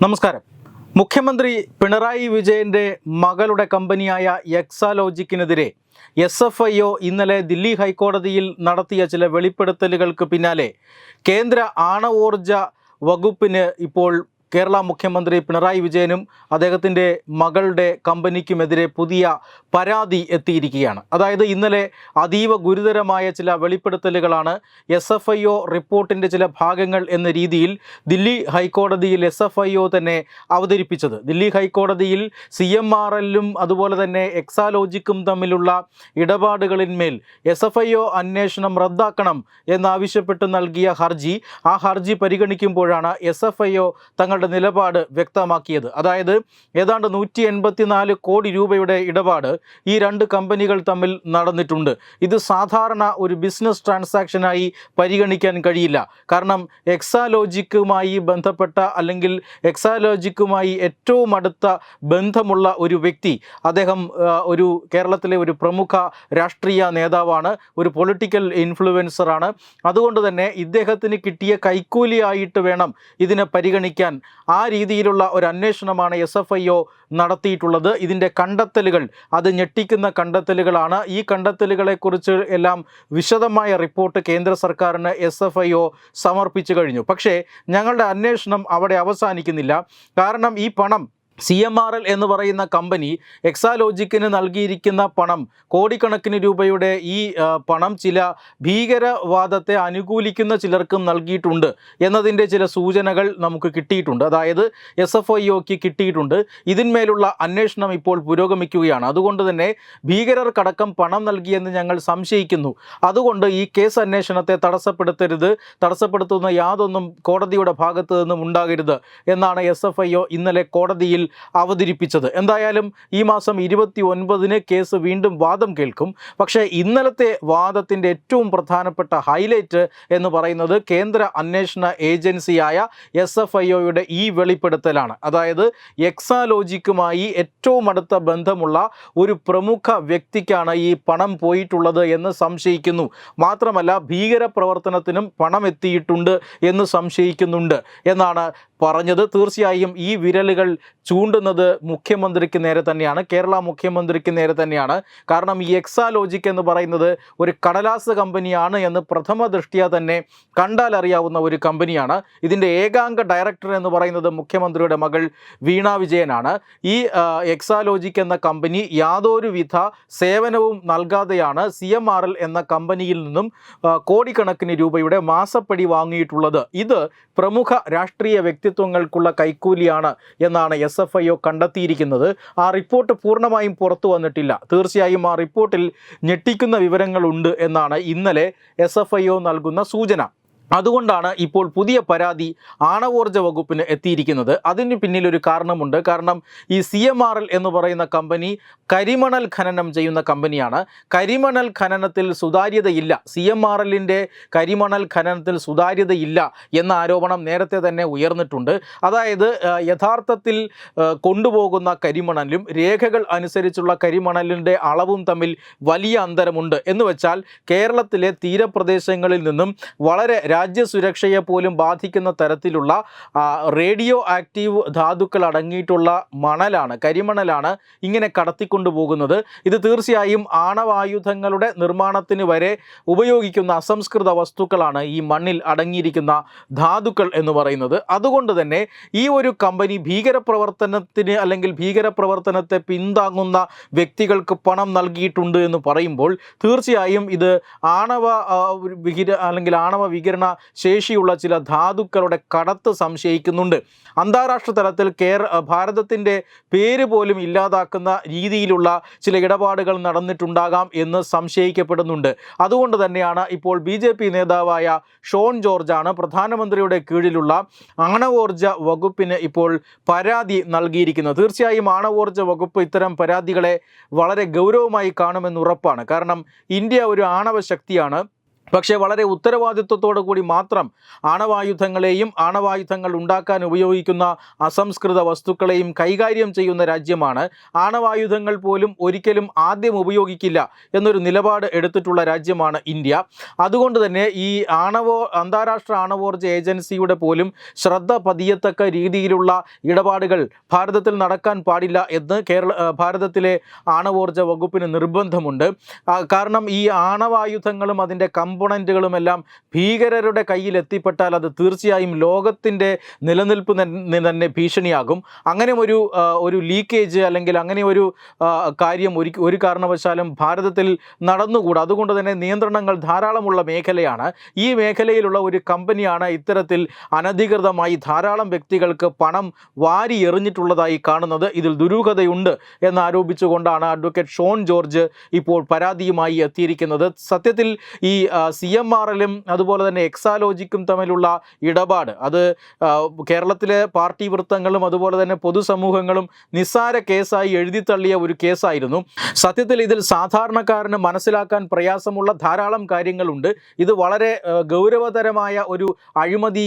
നമസ്കാരം. മുഖ്യമന്ത്രി പിണറായി വിജയന്റെ മകളുടെ കമ്പനിയായ എക്സാലോജിക്കിനെതിരെ എസ് എഫ് ഐ ഒ ഇന്നലെ ദില്ലി ഹൈക്കോടതിയിൽ നടത്തിയ ചില വെളിപ്പെടുത്തലുകൾക്ക് പിന്നാലെ കേന്ദ്ര ആണവോർജ വകുപ്പിന് ഇപ്പോൾ കേരള മുഖ്യമന്ത്രി പിണറായി വിജയനും അദ്ദേഹത്തിന്റെ മകളുടെ കമ്പനിക്കുമെതിരെ പുതിയ പരാതി എത്തിയിരിക്കുകയാണ്. അതായത് ഇന്നലെ അതീവ ഗുരുതരമായ ചില വെളിപ്പെടുത്തലുകളാണ് എസ് എഫ് ഐ ഒ റിപ്പോർട്ടിന്റെ ചില ഭാഗങ്ങൾ എന്ന രീതിയിൽ ദില്ലി ഹൈക്കോടതിയിൽ എസ് എഫ് ഐ ഒ തന്നെ അവതരിപ്പിച്ചത്. ദില്ലി ഹൈക്കോടതിയിൽ സി എം ആർ എല്ലും അതുപോലെ തന്നെ എക്സാലോജിക്കും തമ്മിലുള്ള ഇടപാടുകളിന്മേൽ എസ് എഫ് ഐ ഒ അന്വേഷണം റദ്ദാക്കണം എന്നാവശ്യപ്പെട്ട് നൽകിയ ഹർജി. ആ ഹർജി പരിഗണിക്കുമ്പോഴാണ് എസ് എഫ് ഐ ഒ തങ്ങളുടെ നിലപാട് വ്യക്തമാക്കിയത്. അതായത് ഏതാണ്ട് നൂറ്റി എൺപത്തിനാല് കോടി രൂപയുടെ ഇടപാട് ഈ രണ്ട് കമ്പനികൾ തമ്മിൽ നടന്നിട്ടുണ്ട്. ഇത് സാധാരണ ഒരു ബിസിനസ് ട്രാൻസാക്ഷനായി പരിഗണിക്കാൻ കഴിയില്ല. കാരണം എക്സാലോജിക്കുമായി ബന്ധപ്പെട്ട അല്ലെങ്കിൽ എക്സാലോജിക്കുമായി ഏറ്റവും അടുത്ത ബന്ധമുള്ള ഒരു വ്യക്തി അദ്ദേഹം ഒരു കേരളത്തിലെ ഒരു പ്രമുഖ രാഷ്ട്രീയ നേതാവാണ് ഒരു പൊളിറ്റിക്കൽ ഇൻഫ്ലുവൻസറാണ് അതുകൊണ്ട് തന്നെ ഇദ്ദേഹത്തിന് കിട്ടിയ കൈക്കൂലിയായിട്ട് വേണം ഇതിനെ പരിഗണിക്കാൻ. ആ രീതിയിലുള്ള ഒരു അന്വേഷണമാണ് എസ് എഫ് ഐ ഒ നടത്തിയിട്ടുള്ളത്. ഇതിന്റെ കണ്ടെത്തലുകൾ അത് ഞെട്ടിക്കുന്ന കണ്ടെത്തലുകളാണ്. ഈ കണ്ടെത്തലുകളെക്കുറിച്ച് എല്ലാം വിശദമായ റിപ്പോർട്ട് കേന്ദ്ര സർക്കാരിന് എസ് എഫ് ഐ ഒ സമർപ്പിച്ചു കഴിഞ്ഞു. പക്ഷേ ഞങ്ങളുടെ അന്വേഷണം അവിടെ അവസാനിക്കുന്നില്ല. കാരണം ഈ പണം സി എം ആർ എൽ എന്ന് പറയുന്ന കമ്പനി എക്സാലോജിക്കിന് നൽകിയിരിക്കുന്ന പണം കോടിക്കണക്കിന് രൂപയുടെ ഈ പണം ചില ഭീകരവാദത്തെ അനുകൂലിക്കുന്ന ചിലർക്കും നൽകിയിട്ടുണ്ട് എന്നതിന്റെ ചില സൂചനകൾ നമുക്ക് കിട്ടിയിട്ടുണ്ട്. അതായത് എസ് എഫ് ഐ ഒക്ക് കിട്ടിയിട്ടുണ്ട്. ഇതിന്മേലുള്ള അന്വേഷണം ഇപ്പോൾ പുരോഗമിക്കുകയാണ്. അതുകൊണ്ട് തന്നെ ഭീകരർക്കടക്കം പണം നൽകിയെന്ന് ഞങ്ങൾ സംശയിക്കുന്നു. അതുകൊണ്ട് ഈ കേസ് അന്വേഷണത്തെ തടസ്സപ്പെടുത്തരുത് തടസ്സപ്പെടുത്തുന്ന യാതൊന്നും കോടതിയുടെ ഭാഗത്തു നിന്നും ഉണ്ടാകരുത് എന്നാണ് എസ് എഫ് ഐ ഒ ഇന്നലെ കോടതിയിൽ അവതരിപ്പിച്ചത്. എന്തായാലും ഈ മാസം ഇരുപത്തി ഒൻപതിന് കേസ് വീണ്ടും വാദം കേൾക്കും. പക്ഷേ ഇന്നലത്തെ വാദത്തിന്റെ ഏറ്റവും പ്രധാനപ്പെട്ട ഹൈലൈറ്റ് എന്ന് പറയുന്നത് കേന്ദ്ര അന്വേഷണ ഏജൻസിയായ എസ് എഫ് ഐ ഒയുടെ ഈ വെളിപ്പെടുത്തലാണ്. അതായത് എക്സാലോജിക്കുമായി ഏറ്റവും അടുത്ത ബന്ധമുള്ള ഒരു പ്രമുഖ വ്യക്തിക്കാണ് ഈ പണം പോയിട്ടുള്ളത് എന്ന് സംശയിക്കുന്നു. മാത്രമല്ല ഭീകര പ്രവർത്തനത്തിനും പണം എത്തിയിട്ടുണ്ട് എന്ന് സംശയിക്കുന്നുണ്ട് എന്നാണ് പറഞ്ഞത് തീർച്ചയായും ഈ വിരലുകൾ ചൂണ്ടുന്നത് മുഖ്യമന്ത്രിക്ക് നേരെ തന്നെയാണ് കേരള മുഖ്യമന്ത്രിക്ക് നേരെ തന്നെയാണ്. കാരണം ഈ എക്സാലോജിക് എന്ന് പറയുന്നത് ഒരു കടലാസ് കമ്പനിയാണ് എന്ന് പ്രഥമ ദൃഷ്ടിയ തന്നെ കണ്ടാൽ അറിയാവുന്ന ഒരു കമ്പനിയാണ്. ഇതിന്റെ ഏകാംഗ ഡയറക്ടർ എന്ന് പറയുന്നത് മുഖ്യമന്ത്രിയുടെ മകൾ വീണ വിജയനാണ്. ഈ എക്സാലോജിക് എന്ന കമ്പനി യാതൊരുവിധ സേവനവും നൽകാതെയാണ് സി എം ആർ എൽ എന്ന കമ്പനിയിൽ നിന്നും കോടിക്കണക്കിന് രൂപയുടെ മാസപ്പടി വാങ്ങിയിട്ടുള്ളത്. ഇത് പ്രമുഖ രാഷ്ട്രീയ വ്യക്തിത്വങ്ങൾക്കുള്ള കൈക്കൂലിയാണ് എന്നാണ് എസ് എഫ് ഐ ഒ കണ്ടെത്തിയിരിക്കുന്നത്. ആ റിപ്പോർട്ട് പൂർണമായും പുറത്തു വന്നിട്ടില്ല. തീർച്ചയായും ആ റിപ്പോർട്ടിൽ ഞെട്ടിക്കുന്ന വിവരങ്ങളുണ്ട് എന്നാണ് ഇന്നലെ എസ് എഫ് ഐ ഒ നൽകുന്ന സൂചന. അതുകൊണ്ടാണ് ഇപ്പോൾ പുതിയ പരാതി ആണവോർജ വകുപ്പിന് എത്തിയിരിക്കുന്നത്. അതിന് പിന്നിലൊരു കാരണമുണ്ട്. കാരണം ഈ സി എം ആർ എൽ എന്ന് പറയുന്ന കമ്പനി കരിമണൽ ഖനനം ചെയ്യുന്ന കമ്പനിയാണ്. കരിമണൽ ഖനനത്തിൽ സുതാര്യതയില്ല. സി എം ആർ എല്ലിന്റെ കരിമണൽ ഖനനത്തിൽ സുതാര്യതയില്ല എന്ന ആരോപണം നേരത്തെ തന്നെ ഉയർന്നിട്ടുണ്ട്. അതായത് യഥാർത്ഥത്തിൽ കൊണ്ടുപോകുന്ന കരിമണലും രേഖകൾ അനുസരിച്ചുള്ള കരിമണലിന്റെ അളവും തമ്മിൽ വലിയ അന്തരമുണ്ട്. എന്ന് വെച്ചാൽ കേരളത്തിലെ തീരപ്രദേശങ്ങളിൽ നിന്നും വളരെ രാജ്യസുരക്ഷയെ പോലും ബാധിക്കുന്ന തരത്തിലുള്ള റേഡിയോ ആക്റ്റീവ് ധാതുക്കൾ അടങ്ങിയിട്ടുള്ള മണലാണ് കരിമണലാണ് ഇങ്ങനെ കടത്തിക്കൊണ്ടുപോകുന്നത് ഇത് തീർച്ചയായും ആണവായുധങ്ങളുടെ നിർമ്മാണത്തിന് വരെ ഉപയോഗിക്കുന്ന അസംസ്കൃത വസ്തുക്കളാണ് ഈ മണ്ണിൽ അടങ്ങിയിരിക്കുന്ന ധാതുക്കൾ എന്ന് പറയുന്നത്. അതുകൊണ്ട് തന്നെ ഈ ഒരു കമ്പനി ഭീകരപ്രവർത്തനത്തിന് അല്ലെങ്കിൽ ഭീകരപ്രവർത്തനത്തെ പിന്താങ്ങുന്ന വ്യക്തികൾക്ക് പണം നൽകിയിട്ടുണ്ട് എന്ന് പറയുമ്പോൾ തീർച്ചയായും ഇത് ആണവ വികിര അല്ലെങ്കിൽ ആണവ വികിരണ ശേഷിയുള്ള ചില ധാതുക്കളുടെ കടത്ത് സംശയിക്കുന്നുണ്ട്. അന്താരാഷ്ട്ര തലത്തിൽ കേർ ഭാരതത്തിന്റെ പേര് പോലും ഇല്ലാതാക്കുന്ന രീതിയിലുള്ള ചില ഇടപാടുകൾ നടന്നിട്ടുണ്ടാകാം എന്ന് സംശയിക്കപ്പെടുന്നുണ്ട്. അതുകൊണ്ട് തന്നെയാണ് ഇപ്പോൾ ബി ജെ പി നേതാവായ ഷോൺ ജോർജാണ് പ്രധാനമന്ത്രിയുടെ കീഴിലുള്ള ആണവോർജ വകുപ്പിന് ഇപ്പോൾ പരാതി നൽകിയിരിക്കുന്നത്. തീർച്ചയായും ആണവോർജ വകുപ്പ് ഇത്തരം പരാതികളെ വളരെ ഗൗരവമായി കാണുമെന്ന് ഉറപ്പാണ്. കാരണം ഇന്ത്യ ഒരു ആണവ ശക്തിയാണ്. പക്ഷേ വളരെ ഉത്തരവാദിത്വത്തോടു കൂടി മാത്രം ആണവായുധങ്ങളെയും ആണവായുധങ്ങൾ ഉണ്ടാക്കാൻ ഉപയോഗിക്കുന്ന അസംസ്കൃത വസ്തുക്കളെയും കൈകാര്യം ചെയ്യുന്ന രാജ്യമാണ്. ആണവായുധങ്ങൾ പോലും ഒരിക്കലും ആദ്യം ഉപയോഗിക്കില്ല എന്നൊരു നിലപാട് എടുത്തിട്ടുള്ള രാജ്യമാണ് ഇന്ത്യ. അതുകൊണ്ട് തന്നെ ഈ ആണവോ അന്താരാഷ്ട്ര ആണവോർജ ഏജൻസിയുടെ പോലും ശ്രദ്ധ പതിയത്തക്ക രീതിയിലുള്ള ഇടപാടുകൾ ഭാരതത്തിൽ നടക്കാൻ പാടില്ല എന്ന് കേരള ഭാരതത്തിലെ ആണവോർജ വകുപ്പിന് നിർബന്ധമുണ്ട്. കാരണം ഈ ആണവായുധങ്ങളും അതിന്റെ കമ്പോണന്റുകളുമെല്ലാം ഭീകരരുടെ കയ്യിൽ എത്തിപ്പെട്ടാൽ അത് തീർച്ചയായും ലോകത്തിന്റെ നിലനിൽപ്പ് തന്നെ ഭീഷണിയാകും. അങ്ങനെ ഒരു ഒരു ലീക്കേജ് അല്ലെങ്കിൽ അങ്ങനെ ഒരു കാര്യം ഒരു ഒരു കാരണവശാലും ഭാരതത്തിൽ നടന്നുകൂടാ. അതുകൊണ്ട് തന്നെ നിയന്ത്രണങ്ങൾ ധാരാളമുള്ള മേഖലയാണ്. ഈ മേഖലയിലുള്ള ഒരു കമ്പനിയാണ് ഇത്തരത്തിൽ അനധികൃതമായി ധാരാളം വ്യക്തികൾക്ക് പണം വാരി എറിഞ്ഞിട്ടുള്ളതായി കാണുന്നത്. ഇതിൽ ദുരൂഹതയുണ്ട് എന്നാരോപിച്ചുകൊണ്ടാണ് അഡ്വക്കേറ്റ് ഷോൺ ജോർജ് ഇപ്പോൾ പരാതിയുമായി എത്തിയിരിക്കുന്നത്. സത്യത്തിൽ ഈ സി എം ആർ എല്ലും അതുപോലെ തന്നെ എക്സാലോജിക്കും തമ്മിലുള്ള ഇടപാട്. അത് കേരളത്തിലെ പാർട്ടി വൃത്തങ്ങളും അതുപോലെ തന്നെ പൊതുസമൂഹങ്ങളും നിസ്സാര കേസായി എഴുതിത്തള്ളിയ ഒരു കേസായിരുന്നു. സത്യത്തിൽ ഇതിൽ സാധാരണക്കാരന് മനസ്സിലാക്കാൻ പ്രയാസമുള്ള ധാരാളം കാര്യങ്ങളുണ്ട്. ഇത് വളരെ ഗൗരവതരമായ ഒരു അഴിമതി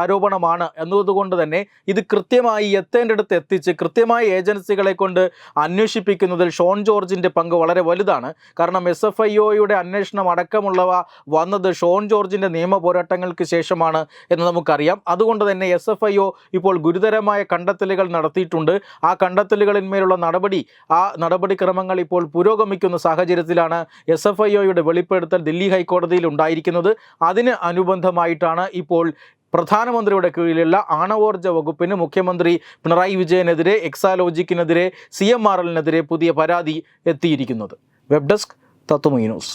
ആരോപണമാണ് എന്നതുകൊണ്ട് തന്നെ ഇത് കൃത്യമായി എത്തേണ്ടടുത്ത് എത്തിച്ച് കൃത്യമായ ഏജൻസികളെ കൊണ്ട് അന്വേഷിപ്പിക്കുന്നതിൽ ഷോൺ ജോർജിന്റെ പങ്ക് വളരെ വലുതാണ്. കാരണം എസ് എഫ് ഐ ഒയുടെ അന്വേഷണം അടക്കമുള്ളവ വന്നത് ഷോൺ ജോർജിന്റെ നിയമ പോരാട്ടങ്ങൾക്ക് ശേഷമാണ് എന്ന് നമുക്കറിയാം. അതുകൊണ്ട് തന്നെ എസ് എഫ് ഐ ഒ ഇപ്പോൾ ഗുരുതരമായ കണ്ടെത്തലുകൾ നടത്തിയിട്ടുണ്ട്. ആ കണ്ടെത്തലുകളിന്മേലുള്ള നടപടി ആ നടപടിക്രമങ്ങൾ ഇപ്പോൾ പുരോഗമിക്കുന്ന സാഹചര്യത്തിലാണ് എസ് എഫ് ഐ ഒയുടെ വെളിപ്പെടുത്തൽ ദില്ലി ഹൈക്കോടതിയിൽ ഉണ്ടായിരിക്കുന്നത്. അതിന് അനുബന്ധമായിട്ടാണ് ഇപ്പോൾ പ്രധാനമന്ത്രിയുടെ കീഴിലുള്ള ആണവോർജ വകുപ്പിന് മുഖ്യമന്ത്രി പിണറായി വിജയനെതിരെ എക്സാലോജിക്കിനെതിരെ സി എം ആർ എല്ലിനെതിരെ പുതിയ പരാതി എത്തിയിരിക്കുന്നത്. Web desk Tatvamayi news.